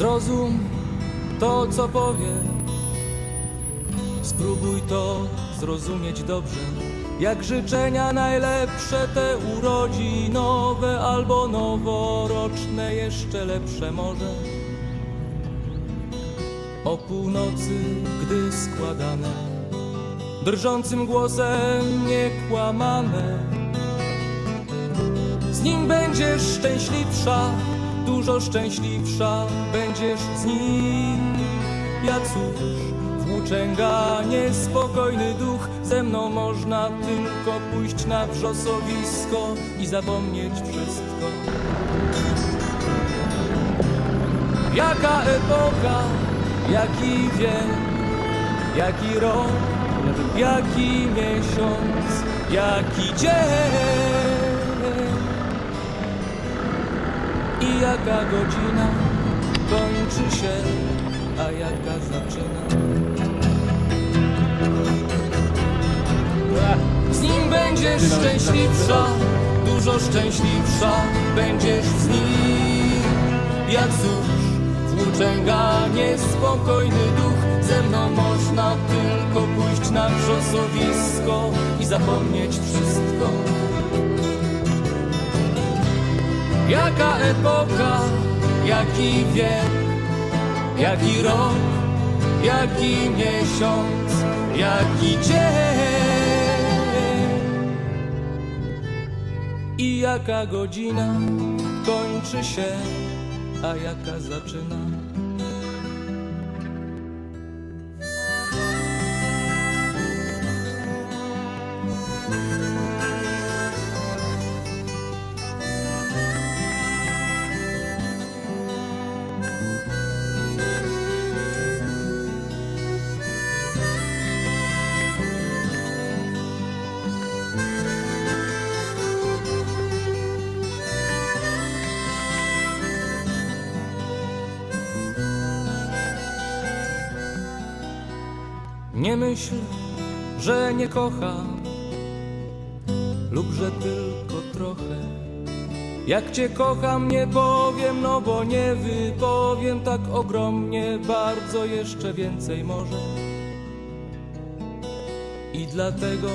Zrozum to, co powiem. Spróbuj to zrozumieć dobrze. Jak życzenia najlepsze te urodzinowe albo noworoczne, jeszcze lepsze może. O północy, gdy składane, drżącym głosem niekłamane. Z nim będziesz szczęśliwsza, dużo szczęśliwsza będziesz z nim. Ja cóż, włóczęga, niespokojny duch, ze mną można tylko pójść na wrzosowisko i zapomnieć wszystko. Jaka epoka, jaki wiek, jaki rok, jaki miesiąc, jaki dzień i jaka godzina kończy się, a jaka zaczyna. Z nim będziesz szczęśliwsza, dużo szczęśliwsza będziesz z nim. Jak cóż, włóczęga, niespokojny duch, ze mną można tylko pójść na wrzosowisko i zapomnieć wszystko. Jaka epoka, jaki wiek, jaki rok, jaki miesiąc, jaki dzień i jaka godzina kończy się, a jaka zaczyna. Nie myśl, że nie kocham lub że tylko trochę. Jak cię kocham, nie powiem, no bo nie wypowiem tak ogromnie, bardzo jeszcze więcej może. I dlatego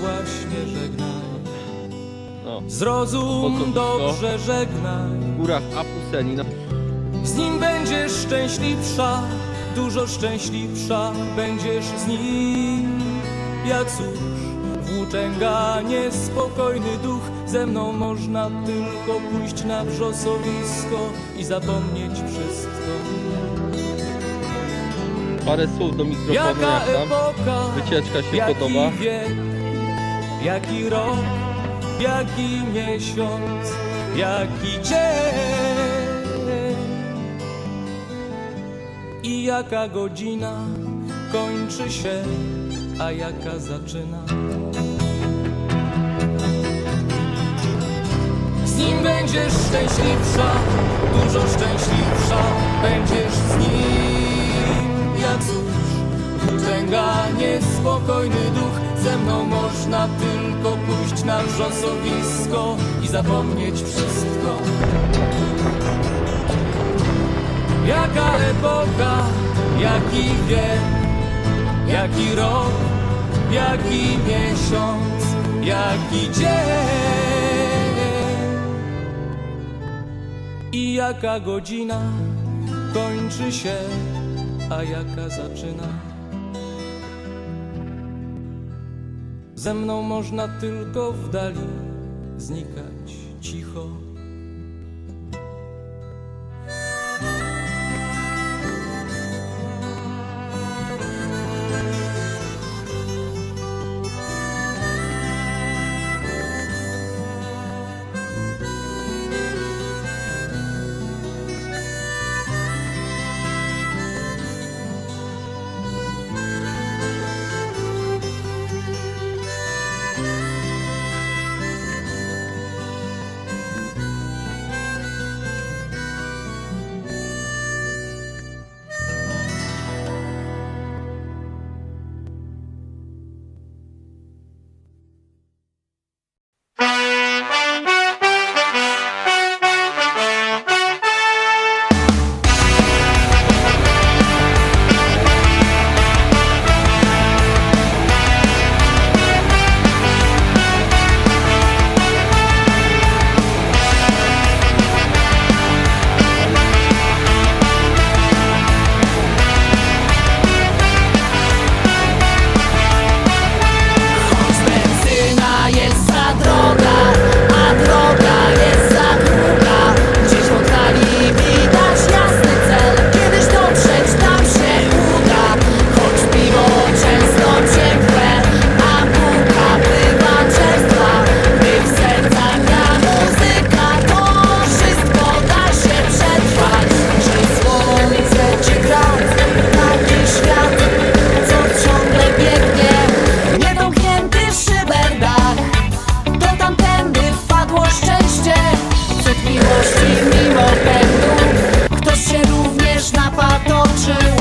właśnie żegnaj. No, Zrozum Spoko, dobrze, żegnaj. w górach Apuseni, no. Z nim będziesz szczęśliwsza, dużo szczęśliwsza będziesz z nim. Ja cóż, włóczęga, niespokojny duch, ze mną można tylko pójść na wrzosowisko i zapomnieć wszystko. Parę słów do mikrofonu, Jaka jak tam? epoka, Wycieczka się jaki podoba? wiek, jaki rok, jaki miesiąc, jaki dzień i jaka godzina kończy się, a jaka zaczyna. Z nim będziesz szczęśliwsza, dużo szczęśliwsza będziesz z nim. Ja cóż, włóczęga, niespokojny duch, ze mną można tylko pójść na wrzosowisko i zapomnieć wszystko. Jaka epoka, jaki wiek, jaki rok, jaki miesiąc, jaki dzień i jaka godzina kończy się, a jaka zaczyna. Ze mną można tylko w dali znikać cicho. Krishna patrzy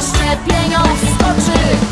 jeszcze pieniądz skoczy.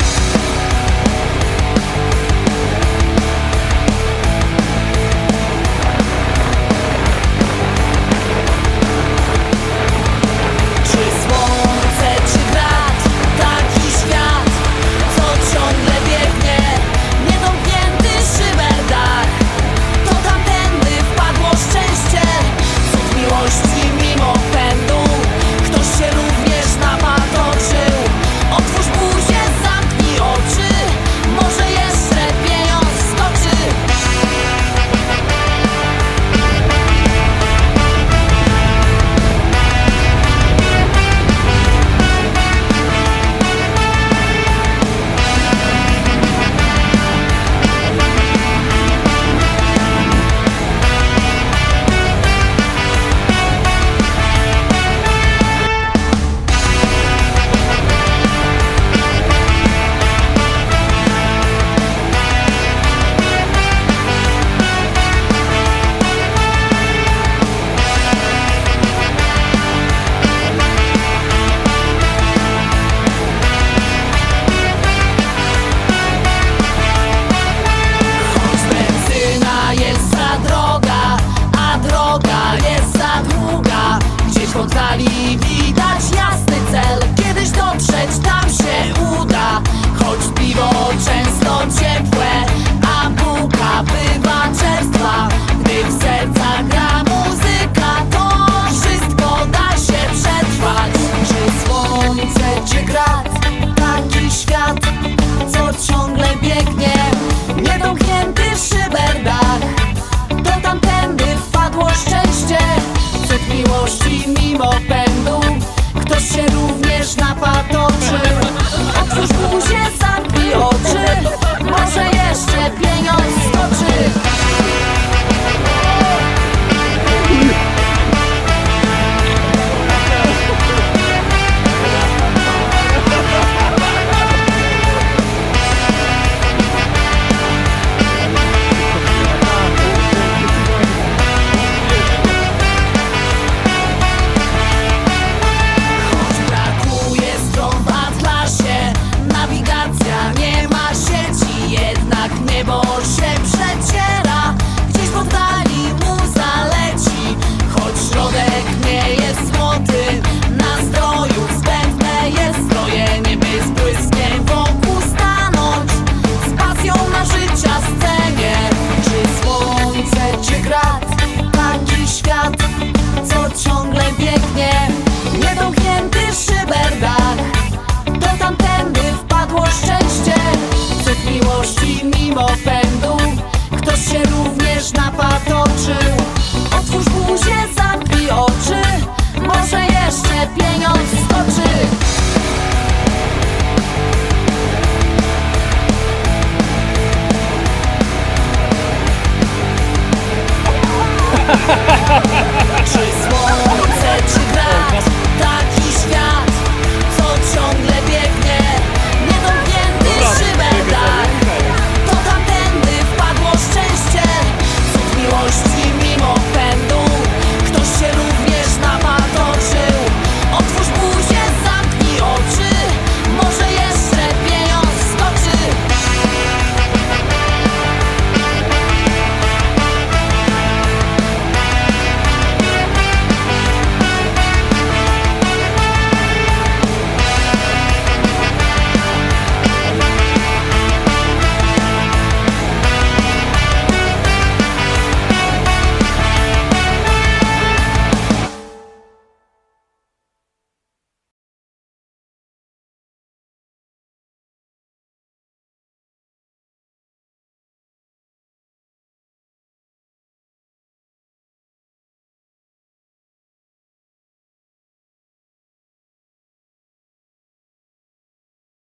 Krzysztof.